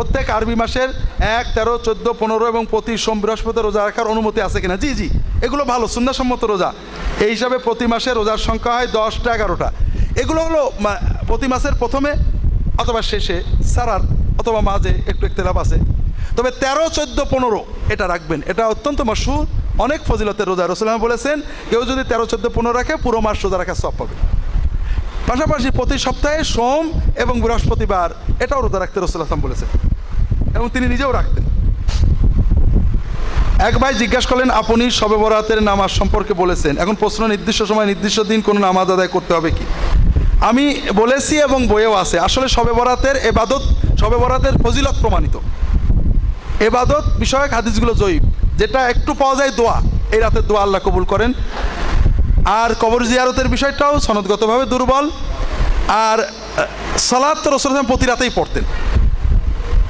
প্রত্যেক আরবি মাসের এক, তেরো, চোদ্দ, পনেরো এবং প্রতি সোম বৃহস্পতি রোজা রাখার অনুমতি আছে কিনা? জি জি। এগুলো ভালো, সুন্নাসম্মত রোজা। এই হিসাবে প্রতি মাসে রোজার সংখ্যা হয় দশটা, এগারোটা। এগুলো হলো প্রতি মাসের প্রথমে অথবা শেষে, সারার অথবা মাঝে একটু একতেলাপ আছে। তবে তেরো, চোদ্দ, পনেরো এটা রাখবেন। এটা অত্যন্ত মশুর অনেক ফজিলতের রোজা। রসুলাম বলেছেন, কেউ যদি তেরো, চোদ্দ, পনেরো রাখে, পুরো মাস রোজা রাখার সব পাবে। পাশাপাশি প্রতি সপ্তাহে সোম এবং বৃহস্পতিবার এটাও রোজা রাখতে রসুল আসলাম বলেছেন। এবং তিনি নিজেও রাখতেন। এক ভাই জিজ্ঞাসা করলেন, আপনি শবে বরাতের নামাজ সম্পর্কে বলেছেন। এখন প্রশ্ন, নির্দিষ্ট সময়, নির্দিষ্ট দিন কোনো নামাজ আদায় করতে হবে কি? আমি বলেছি এবং বইয়েও আছে, আসলে শবে বরাতের এবাদত, শবে বরাতের ফজিলত প্রমাণিত। এবাদত বিষয়ক হাদিসগুলো জয়ীব যেটা একটু পাওয়া যায় দোয়া। এই রাতের দোয়া আল্লাহ কবুল করেন। আর কবর জিয়ারতের বিষয়টাও সনদগতভাবে দুর্বল। আর সালাত তো রসুল প্রতি রাতেই পড়তেন।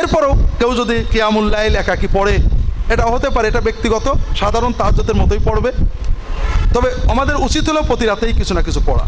এরপরেও কেউ যদি কিয়ামুল্লাইল একাকি পড়ে এটা হতে পারে, এটা ব্যক্তিগত, সাধারণ তাহাজ্জতের মতোই পড়বে। তবে আমাদের উচিত হলো প্রতি রাতেই কিছু না কিছু পড়া।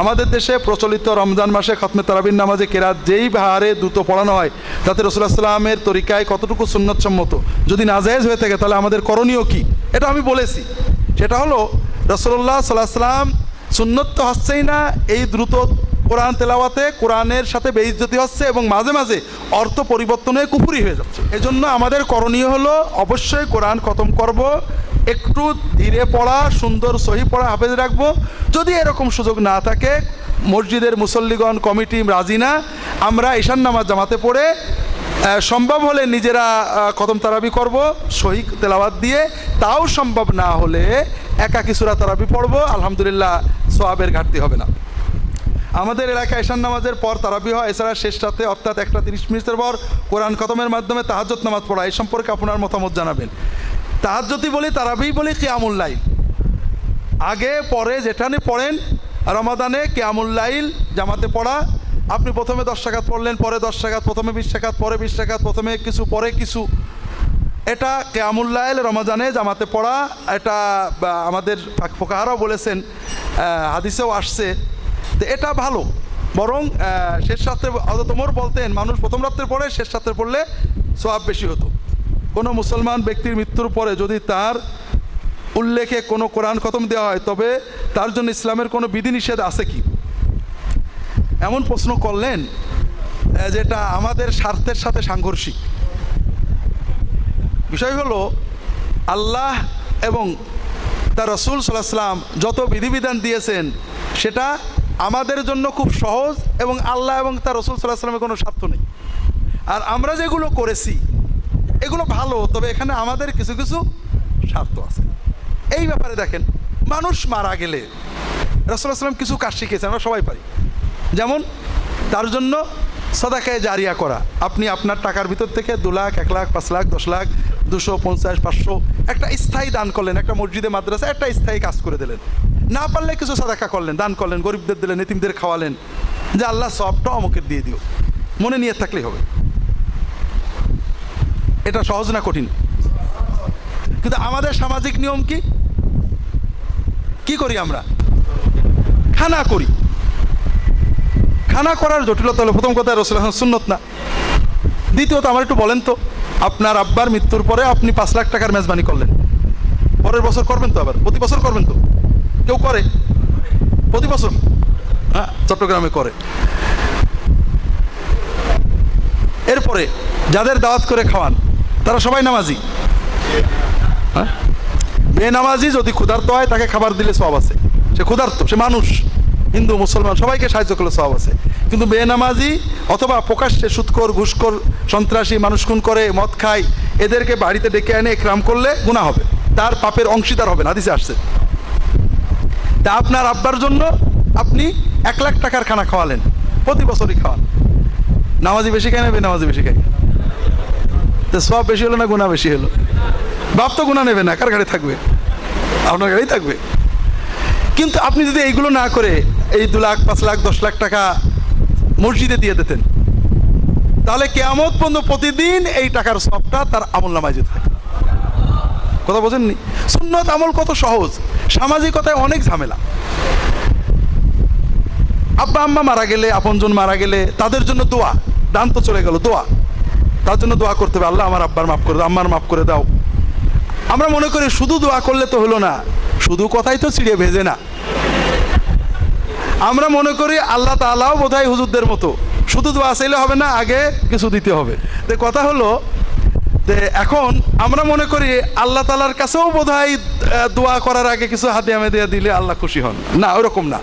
আমাদের দেশে প্রচলিত রমজান মাসে খতমে তারাবিন নামাজে কেরাত যেই হারে দ্রুত পড়ানো হয়, তাতে রসুল্লাহ সাল্লামের তরিকায় কতটুকু সুন্নতসম্মত যদি নাজায়েজ হয়ে থাকে, তাহলে আমাদের করণীয় কি? এটা আমি বলেছি। সেটা হলো রসল্লাহ সাল্লাহ সাল্লাম সুন্নত তো হচ্ছেই না, এই দ্রুত কোরআন তেলাওয়াতে কোরআনের সাথে বেইজ্জতি হচ্ছে এবং মাঝে মাঝে অর্থ পরিবর্তন কুপুরি হয়ে যাচ্ছে। এজন্য আমাদের করণীয় হলো অবশ্যই কোরআন খতম করব, একটু ধীরে পড়া, সুন্দর সহি পড়া হাফেজ রাখব। যদি এরকম সুযোগ না থাকে, মসজিদের মুসল্লিগণ, কমিটি রাজি না, আমরা ঈশান নামাজ জামাতে পড়ে সম্ভব হলে নিজেরা কদম তারাবি করব, সহি তেলাওয়াত দিয়ে। তাও সম্ভব না হলে একাকি সুরা তারাবি পড়ব, আলহামদুলিল্লাহ সোয়াবের ঘাটতি হবে না। আমাদের এলাকায় ঈশান নামাজের পর তারাবি হয়। এছাড়া শেষ রাতে অর্থাৎ একটা তিরিশ মিনিটের পর কোরআন খতমের মাধ্যমে তাহাজ্জত নামাজ পড়া। এই সম্পর্কে আপনার মতামত জানাবেন। তাহাজ্জতি বলি, তারাবি বলি কিয়ামুল্লাইল আগে, পরে যেখানে পড়েন, রমাদানে কিয়ামুল্লাইল জামাতে পড়া। আপনি প্রথমে দশ টাকাত পড়লেন, পরে দশ টাকাত প্রথমে বিশ টাকাত পরে বিশ টাকাত প্রথমে কিছু, পরে কিছু। এটা কেয়ামুল্লাইল রমাজানে জামাতে পড়া। এটা আমাদের ফোকাহারাও বলেছেন হাদিসেও আসছে। তো এটা ভালো। বরং শেষ রাত্রে ওমর বলতেন, মানুষ প্রথম রাত্রে পড়ে শেষ রাত্রে পড়লে সোয়াব বেশি হতো। কোনো মুসলমান ব্যক্তির মৃত্যুর পরে যদি তার উল্লেখে কোনো কোরআন খতম দেওয়া হয়, তবে তার জন্য ইসলামের কোনো বিধিনিষেধ আছে কি? এমন প্রশ্ন করলেন যেটা আমাদের স্বার্থের সাথে সাংঘর্ষিক। বিষয় হলো, আল্লাহ এবং তার রসুল সাল্লাহ সাল্লাম যত বিধিবিধান দিয়েছেন, সেটা আমাদের জন্য খুব সহজ এবং আল্লাহ এবং তার রসুল সাল্লাহ সাল্লামের কোনো স্বার্থ নেই। আর আমরা যেগুলো করেছি, এগুলো ভালো, তবে এখানে আমাদের কিছু কিছু স্বার্থ আছে। এই ব্যাপারে দেখেন, মানুষ মারা গেলে রসুল্লাহ সাল্লাম কিছু কাজ শিখিয়েছেন, আমরা সবাই পারি। যেমন, তার জন্য সদাকায় জারিয়া করা। আপনি আপনার টাকার ভিতর থেকে দু লাখ, এক লাখ, পাঁচ লাখ, দশ লাখ, দুশো, পঞ্চাশ, পাঁচশো একটা স্থায়ী দান করলেন, একটা মসজিদে মাদ্রাসা একটা স্থায়ী কাজ করে দিলেন। না পারলে কিছু সাদাকা করলেন, দান করলেন, গরিবদের দিলেন, এতিমদের খাওয়ালেন। যে আল্লাহ সবটা অমুকের দিয়ে দিও। মনে নিয়ে থাকলেই হবে। এটা সহজ না কঠিন? কিন্তু আমাদের সামাজিক নিয়ম কি? কি করি আমরা? খানা করি। খানা করার জটিলতা হলো, প্রথম কথা রসুল সুন্নত না। দ্বিতীয়ত আমার একটু বলেন তো, আপনার আব্বার মৃত্যুর পরে আপনি পাঁচ লাখ টাকার মেজবানি করলেন। পরের বছর করবেন তো আবার? প্রতি বছর করবেন তো? কেউ করে? প্রতি বছর? হ্যাঁ চট্টগ্রামে করে। এরপরে যাদের দাওয়াত করে খাওয়ান, তারা সবাই নামাজি। হ্যাঁ? বেনামাজি যদি ক্ষুধার্ত হয়, তাকে খাবার দিলে সব আছে। সে ক্ষুধার্ত, সে মানুষ, হিন্দু, মুসলমান, সবাইকে সাহায্য করলে সব আছে। কিন্তু বেনামাজি অথবা প্রকাশ্যে সুৎকর ঘুষখোর, সন্ত্রাসী, মানুষ খুন করে, মদ খায়, এদেরকে বাড়িতে ডেকে এনে ক্রাম করলে গুণা হবে। তার পাপের অংশীদার হবে না দিছে আসছে। তা আপনার আব্বার জন্য আপনি এক লাখ টাকার খানা খাওয়ালেন। প্রতি বছরই খাওয়ান। নামাজি বেশি খায় না, বেনামাজি বেশি খায়। তো সব বেশি হলো না গুণা বেশি হলো? বাপ তো গুণা নেবে না, কার গাড়ি থাকবে? আপনার গাড়ি থাকবে। কিন্তু আপনি যদি এইগুলো না করে এই দু লাখ, পাঁচ লাখ, দশ লাখ টাকা মসজিদে দিয়ে দিতেন, তাহলে কেয়ামত পর্যন্ত প্রতিদিন এই টাকার সবটা তার আমল নামায় যেতে। থাকে কথা বোঝেননি? সুন্নত আমল কত সহজ? সামাজিকতায় অনেক ঝামেলা। আব্বা আম্মা মারা গেলে, আপনজন মারা গেলে তাদের জন্য দোয়া। দান তো চলে গেল, দোয়া। তার জন্য দোয়া করতে হবে, আল্লাহ আমার আব্বার মাফ করে দাও, আম্মার মাফ করে দাও। আমরা মনে করি শুধু দোয়া করলে তো হলো না, শুধু কথাই তো ছিঁড়ে ভেজে না। আমরা মনে করি আল্লাহ তালাও বোধহয় হুজুরদের মতো। শুধু দোয়া চাইলে হবে না, আগে কিছু দিতে হবে। তো কথা হলো যে এখন আমরা মনে করি আল্লাহ তালার কাছেও আহ, দোয়া করার আগে কিছু হাতিয়া মেদিয়া দিলে আল্লাহ খুশি হন। না ওরকম না।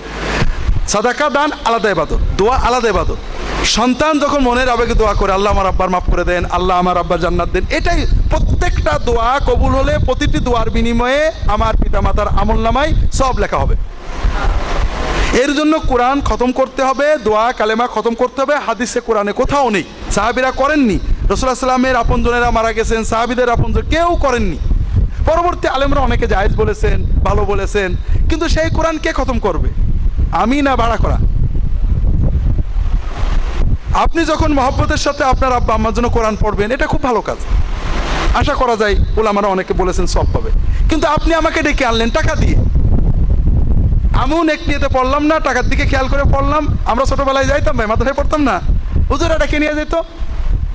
সাদাকা দান আলাদা ইবাদত দোয়া আলাদা ইবাদত। সন্তান যখন মনের আবেগে দোয়া করে আল্লাহ আমার আব্বার মাফ করে দেন আল্লাহ আমার আব্বার জান্নাত দেন এটাই প্রত্যেকটা দোয়া কবুল হলে প্রতিটি দোয়ার বিনিময়ে আমার পিতামাতার আমল নামায় সব লেখা হবে। এর জন্য কোরআন খতম করতে হবে দোয়া কালেমা খতম করতে হবে হাদিসে কোরআনে কোথাও নেই। সাহাবিরা করেননি। রসুল্লাহ আপনজনেরা মারা গেছেন, সাহাবিদের আপনজন কেউ করেননি। পরবর্তী আলেমরা অনেকে জায়েজ বলেছেন, ভালো বলেছেন, কিন্তু সেই কোরআন কে খতম করবে? আমি না ভাড়া করা? আপনি যখন মহব্বতের সাথে আপনার আব্বা আম্মার জন্য কোরআন পড়বেন, এটা খুব ভালো কাজ। আশা করা যায় ওলামারা অনেকে বলেছেন সব পাবে। কিন্তু আপনি আমাকে ডেকে আনলেন টাকা দিয়ে। আমিও নেক নিয়েতে পড়লাম না, টাকার দিকে খেয়াল করে পড়লাম। আমরা ছোটবেলায় যাইতাম ভাই মাথায় পড়তাম না। হুজুরা ডেকে নিয়ে যেত?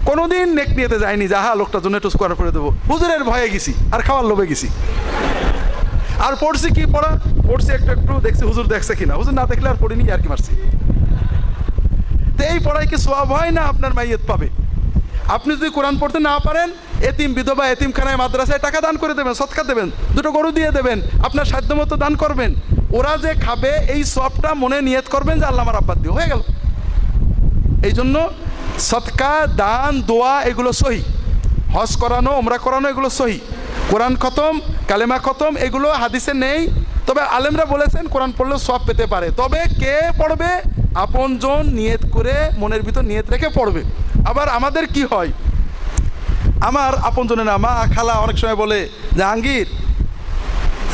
কোনোদিন নেক নিয়েতে যায়নি যাহা লোকটার জন্য একটু স্কোয়ার করে দেবো। হুজুরের ভয়ে গেছি, আর খাওয়ার লোভে গেছি। আর পড়ছি কি পড়া? পড়ছি একটু একটু, দেখছি হুজুর দেখছে কিনা। হুজুর না দেখলে আর পড়িনি, আর কি মারছি? তো এই পড়ায় কি সোয়াব হয় না আপনার মাইয়েত পাবে? আপনি যদি কোরআন পড়তে না পারেন, এতিম বিধবা এতিমখানায় মাদ্রাসায় টাকা দান করে দেবেন, সৎকা দেবেন, দুটো গরু দিয়ে দেবেন, আপনার সাধ্যমতো দান করবেন। ওরা যে খাবে, এই সবটা মনে নিয়ত করবেন যে, আল্লাহ আমার আব্বাদ দিয়ে হয়ে গেল। এই জন্য সৎকা দান দোয়া এগুলো সহি। হজ করানো ওমরা করানো এগুলো সহি। কোরআন খতম কালেমা খতম এগুলো হাদিসে নেই। তবে আলেমরা বলেছেন কোরআন পড়লে সব পেতে পারে। তবে কে পড়বে? আপনজন নিয়ত করে মনের ভিতর নিয়ত রেখে পড়বে। আবার আমাদের কি হয়? আমার আপনজনের মা খালা অনেক সময় বলে জাহাঙ্গীর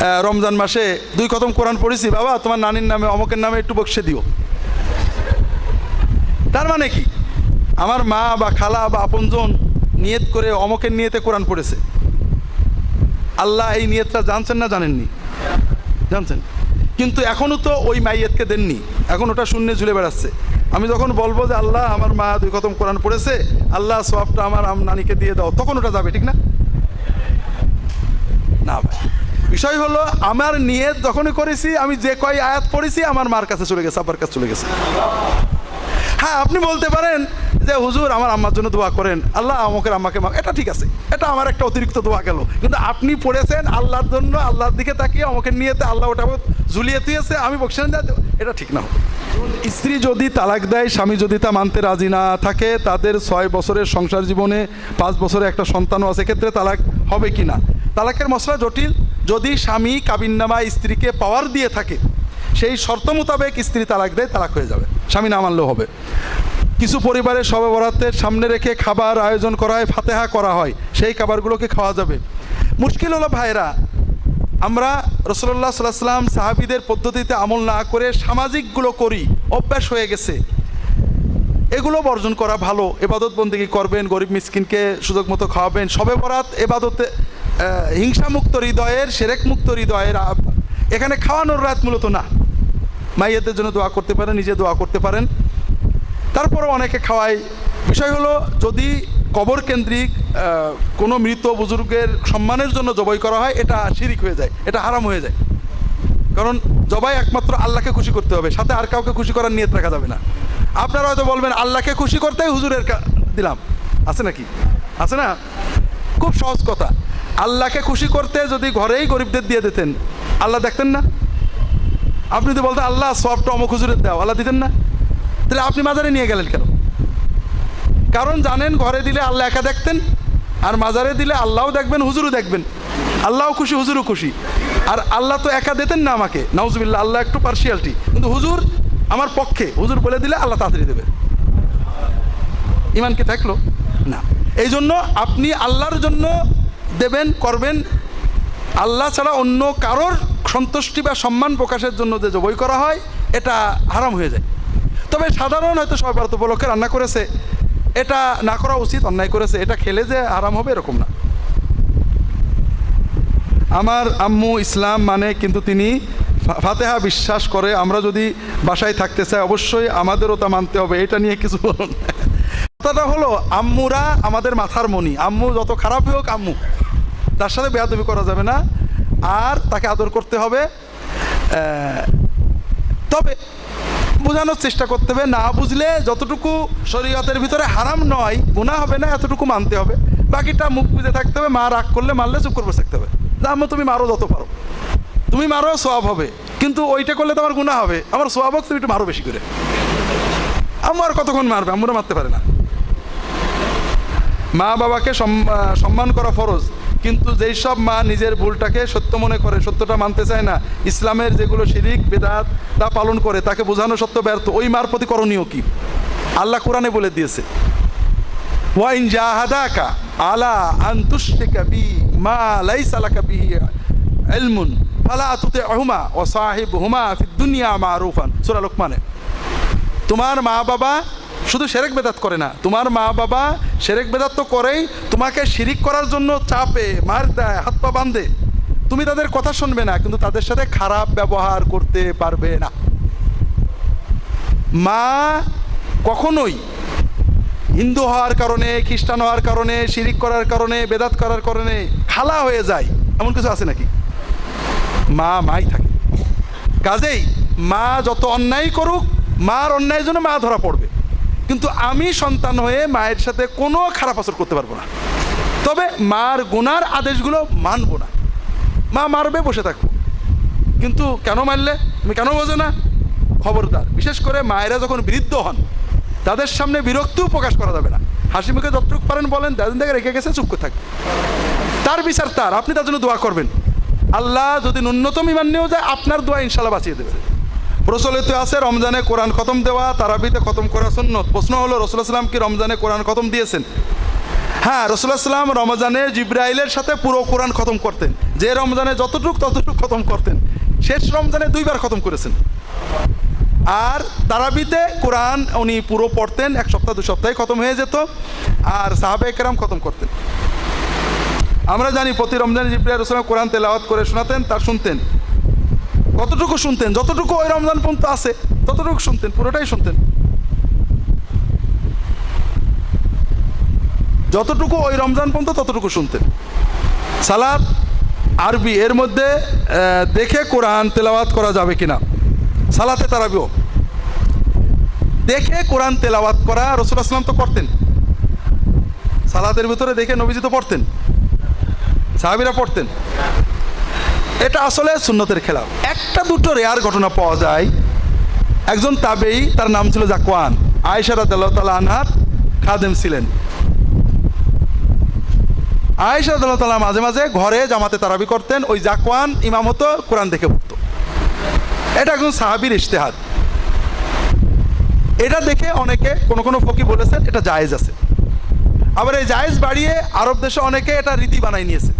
আহ, রমজান মাসে দুই খতম কোরআন পড়েছি বাবা তোমার নানির নামে অমকের নামে একটু বক্সে দিও। তার মানে কি? আমার মা বা খালা বা আপনজন নিয়ত করে অমকের নিয়তে কোরআন পড়েছে। আল্লাহ এই নিয়তটা জানছেন না জানেননি? জানছেন? কিন্তু এখনও তো ওই মাইয়েতকে দেননি। এখন ওটা শূন্যে ঝুলে বেড়াচ্ছে। আমি যখন বলব যে আল্লাহ, আমার মা দুই খতম কোরআন পড়েছে, আল্লাহ সবটা আমার আম নানিকে দিয়ে দাও, তখন ওটা যাবে, ঠিক না? না ভাই। বিষয় হলো, আমার নিয়ত যখনই করেছি, আমি যে কয় আয়াত পড়েছি, আমার মার কাছে চলে গেছে, আব্বার কাছে চলে গেছে। হ্যাঁ আপনি বলতে পারেন যে, হুজুর, আমার আম্মার জন্য দোয়া করেন। আল্লাহ আমাকে আম্মাকে মা এটা ঠিক আছে। এটা আমার একটা অতিরিক্ত দোয়া গেল। কিন্তু আপনি পড়েছেন আল্লাহর জন্য, আল্লাহর দিকে তাকিয়ে আমাকে নিয়েতে আল্লাহ ওটা ঝুলিয়ে দিয়েছে, আমি বকছেন এটা ঠিক না। স্ত্রী যদি তালাক দেয়, স্বামী যদি তা মানতে রাজি না থাকে, তাদের ছয় বছরের সংসার জীবনে পাঁচ বছরে একটা সন্তানও আছে ক্ষেত্রে তালাক হবে কি না? তালাকের মশলা জটিল। যদি স্বামী কাবিননামা স্ত্রীকে পাওয়ার দিয়ে থাকে, সেই শর্ত মোতাবেক স্ত্রী তালাক দেয়, তালাক হয়ে যাবে। স্বামী না মানলেও হবে। কিছু পরিবারে সবে বরাতের সামনে রেখে খাবার আয়োজন করা হয় ফাতেহা করা হয়। সেই খাবারগুলোকে খাওয়া যাবে। মুশকিল হলো ভাইরা আমরা সাল্লাহ সাল্লাম সাহাবিদের পদ্ধতিতে আমল না করে সামাজিকগুলো করি, অভ্যাস হয়ে গেছে। এগুলো বর্জন করা ভালো, এবাদত বন্দিগি করবেন, গরিব মিসকিনকে সুযোগ মতো খাওয়াবেন। সবে বরাত এবাদতে হিংসামুক্ত হৃদয়ের সেরেক মুক্ত হৃদয়ের এখানে খাওয়ানোর রাত মূলত না। মাইয়াদের জন্য দোয়া করতে পারেন, নিজে দোয়া করতে পারেন। তারপরও অনেকে খাওয়ায়। বিষয় হলো, যদি কবর কেন্দ্রিক কোনো মৃত বুজুর্গের সম্মানের জন্য জবাই করা হয়, এটা শিরিক হয়ে যায়, এটা হারাম হয়ে যায়। কারণ জবাই একমাত্র আল্লাহকে খুশি করতে হবে, সাথে আর কাউকে খুশি করার নিয়ত রাখা যাবে না। আপনারা হয়তো বলবেন, আল্লাহকে খুশি করতেই হুজুরের দিলাম। আছে নাকি? আছে না? খুব সহজ কথা। আল্লাহকে খুশি করতে যদি ঘরেই গরিবদের দিয়ে দিতেন, আল্লাহ দেখতেন না? আপনি তো বলতেন, আল্লাহ সবটা অমুক হুজুরের দাও আল্লাহ দিতেন না? তাহলে আপনি মাজারে নিয়ে গেলেন কেন? কারণ জানেন, ঘরে দিলে আল্লাহ একা দেখতেন, আর মাজারে দিলে আল্লাহও দেখবেন, হুজুরও দেখবেন। আল্লাহও খুশি, হুজুরও খুশি। আর আল্লাহ তো একা দিতেন না আমাকে। নাউজবিল্লা আল্লাহ একটু পার্সিয়ালিটি কিন্তু হুজুর আমার পক্ষে, হুজুর বলে দিলে আল্লাহ তাড়াতাড়ি দেবে। ইমান কি থাকল? না। এই জন্য আপনি আল্লাহর জন্য দেবেন, করবেন। আল্লাহ ছাড়া অন্য কারোর সন্তুষ্টি বা সম্মান প্রকাশের জন্য যে জবই করা হয়, এটা হারাম হয়ে যায়। তবে সাধারণ হয়তো সবাই ভারত উপলক্ষে রান্না করেছে। এটা না করা উচিত, অন্যায় করেছে। এটা খেলে যে আরাম হবে এরকম না। আমার আম্মু ইসলাম মানে কিন্তু তিনি ফাতেহা বিশ্বাস করে, আমরা যদি বাসায় থাকতে চাই, অবশ্যই আমাদেরও তা মানতে হবে। এটা নিয়ে কিছু বলুন কথাটা হলো, আম্মুরা আমাদের মাথার মনি আম্মু যত খারাপ হোক, আম্মু। তার সাথে বেয়াদবি করা যাবে না। আর তাকে আদর করতে হবে। তবে বোঝানোর চেষ্টা করতে হবে। না বুঝলে যতটুকু শরীয়তের ভিতরে হারাম নয় গুণা হবে না, এতটুকু মানতে হবে। বাকিটা মুখ বুঝে থাকতে হবে, মা রাগ করলে মারলে চুপ করে থাকতে হবে। আম্মু তুমি মারো যত পারো। তুমি মারো সোয়াব হবে। কিন্তু ওইটা করলে তো আমার গুণা হবে। আমার সোয়াব হোক, তুমি একটু মারো বেশি করে। আমার কতক্ষণ মারবে? আমরা মারতে পারে না। মা বাবাকে সম- সম্মান করা ফরজ। কিন্তু যেই সব মা নিজের ভুলটাকে সত্য মনে করে, সত্যটা মানতে চায় না, ইসলামের যেগুলো শিরিক, বেদাত তা পালন করে, তাকে বোঝানো সত্য ব্যর্থ, ওই মার প্রতি করণীয় কি? আল্লাহ কোরআনে বলে দিয়েছে, ওয়াইন জাহাদাকা আলা আন্তুশরিকা বি মা লাইসা লাকা বিহি ইলমুন ফালা তুতি'হুমা ওয়া সাহিবহুমা ফিদ দুনিয়া মারুফান। সূরা লোকমানে, তোমার মা বাবা শুধু সেরেক বেদাত করে না, তোমার মা বাবা সেরেক বেদাত তো করেই, তোমাকে শিরিক করার জন্য চাপে, মার দেয়, হাত পা বাঁধে। তুমি তাদের কথা শুনবে না, কিন্তু তাদের সাথে খারাপ ব্যবহার করতে পারবে না। মা কখনোই হিন্দু হওয়ার কারণে, খ্রিস্টান হওয়ার কারণে, শিরিক করার কারণে, বেদাত করার কারণে খালা হয়ে যায়, এমন কিছু আছে নাকি? মা মাই থাকে। কাজেই মা যত অন্যায় করুক, মার অন্যায়ের জন্য মা ধরা পড়বে। কিন্তু আমি সন্তান হয়ে মায়ের সাথে কোনো খারাপ আচর করতে পারব না। তবে মার গুনার আদেশগুলো মানবো না। মা মারবে, বসে থাকব। কিন্তু কেন মারলে? তুমি কেন বোঝো না? খবরদার। বিশেষ করে মায়েরা যখন বৃদ্ধ হন, তাদের সামনে বিরক্তিও প্রকাশ করা যাবে না। হাসি মুখে যতটুকু পারেন বলেন দাদিন থেকে রেখে গেছে, চুপ করে থাকবে তার বিচার তার, আপনি তার জন্য দোয়া করবেন। আল্লাহ যদি ন্যূনতম ইমান নিয়েও যায়, আপনার দোয়া ইনশাল্লাহ বাঁচিয়ে দেবে। প্রচলিত আছে, রমজানে কোরআন খতম দেওয়া, তারাবিতে খতম করা সুন্নত। প্রশ্ন হলো রসুল্লাহ সাল্লাম কি রমজানে কোরআন খতম দিয়েছেন? হ্যাঁ রসুল্লাহ সাল্লাম রমজানে জিব্রাইলের সাথে পুরো কোরআন খতম করতেন। যে রমজানে যতটুক ততটুক খতম করতেন। শেষ রমজানে দুইবার খতম করেছেন। আর তারাবিতে কোরআন উনি পুরো পড়তেন, এক সপ্তাহ, দু সপ্তাহে খতম হয়ে যেত, আর সাহাবে একরাম খতম করতেন। আমরা জানি, প্রতি রমজানে জিব্রাইল রসুলাম কোরআন তেলাওয়াত করে শোনাতেন, তার শুনতেন। কতটুকু শুনতেন, যতটুকু ওই রমজান পর্যন্ত আছে, ততটুকু শুনতেন, পুরোটাই শুনতেন। যতটুকু ওই রমজান পর্যন্ত ততটুকু শুনতেন। সালাদ আরবি, এর মধ্যে দেখে কোরআন তেলাওয়াত করা যাবে কিনা। সালাতে তারাবিও। দেখে কোরআন তেলাওয়াত করা রসুল আসলাম তো করতেন সালাতের ভিতরে দেখে নবীজি তো পড়তেন। সাহাবিরা পড়তেন। এটা আসলে সুন্নতের খেলা। একটা দুটো রেয়ার ঘটনা পাওয়া যায়। একজন তাবেই, তার নাম ছিল জাকওয়ান। আয়েশা রাদিয়াল্লাহু তাআলা আনহার খাদেম ছিলেন। আয়েশা রাদিয়াল্লাহু মাঝে মাঝে ঘরে জামাতে তারাবি করতেন। ওই জাকওয়ান ইমাম হতো কোরআন দেখে পড়তো। এটা একজন সাহাবীর ইশতেহাদ। এটা দেখে অনেকে কোনো কোনো ফকি বলেছেন, এটা জায়েজ আছে। আবার এই জায়েজ বাড়িয়ে আরব দেশে অনেকে এটা রীতি বানাই নিয়েছে।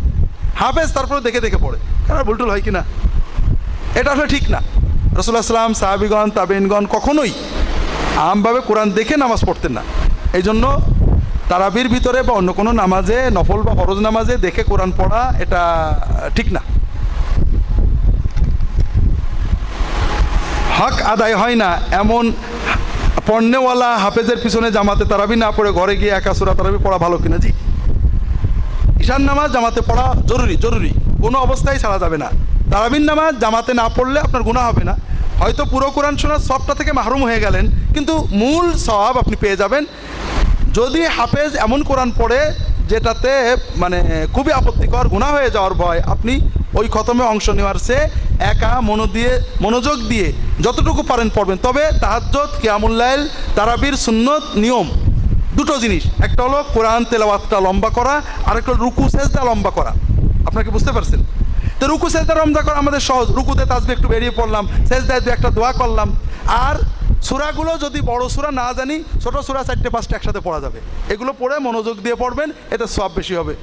হাফেজ তারপরে দেখে দেখে পড়ে। কেন ভুলটুল হয় কি না এটা আসলে ঠিক না। রসুল্লাহ সাল্লাম সাহাবিগণ তাবিনগণ কখনোই আমভাবে কোরআন দেখে নামাজ পড়তেন না। এই জন্য তারাবির ভিতরে বা অন্য কোনো নামাজে, নফল বা ফরজ নামাজে দেখে কোরআন পড়া এটা ঠিক না। হক আদায় হয় না এমন পণ্যওয়ালা হাফেজের পিছনে জামাতে তারাবি না পড়ে ঘরে গিয়ে একা সুরা তারাবি পড়া ভালো কিনা? জি। ঈশান নামাজ জামাতে পড়া জরুরি জরুরি। কোনো অবস্থায় ছাড়া যাবে না। তারাবিন নামাজ জামাতে না পড়লে আপনার গুণা হবে না। হয়তো পুরো কোরআন শোনার সবটা থেকে মাহরুম হয়ে গেলেন, কিন্তু মূল সওয়াব আপনি পেয়ে যাবেন। যদি হাফেজ এমন কোরআন পড়ে যেটাতে মানে খুবই আপত্তিকর গুণা হয়ে যাওয়ার ভয়, আপনি ওই খতমে অংশ নেওয়ার সে একা মনো দিয়ে, মনোযোগ দিয়ে যতটুকু পারেন পড়বেন। তবে তাহাজ্জত কিয়ামুল্লাইল তারাবির সুন্নত নিয়ম দুটো জিনিস। একটা হলো কোরআন তেলাওয়াতটা লম্বা করা আর একটা হলো রুকু, সেজদা লম্বা করা। আপনাকে বুঝতে পারছেন? তো রুকু সেজদা রমজা করা আমাদের সহজ। রুকুতে তাজবে একটু বেরিয়ে পড়লাম, সেজদায় দু একটা দোয়া করলাম। আর সুরাগুলো যদি বড় সুরা না জানি, ছোট সুরা চারটে পাঁচটা একসাথে পড়া যাবে। এগুলো পড়ে মনোযোগ দিয়ে পড়বেন, এতে সব বেশি হবে।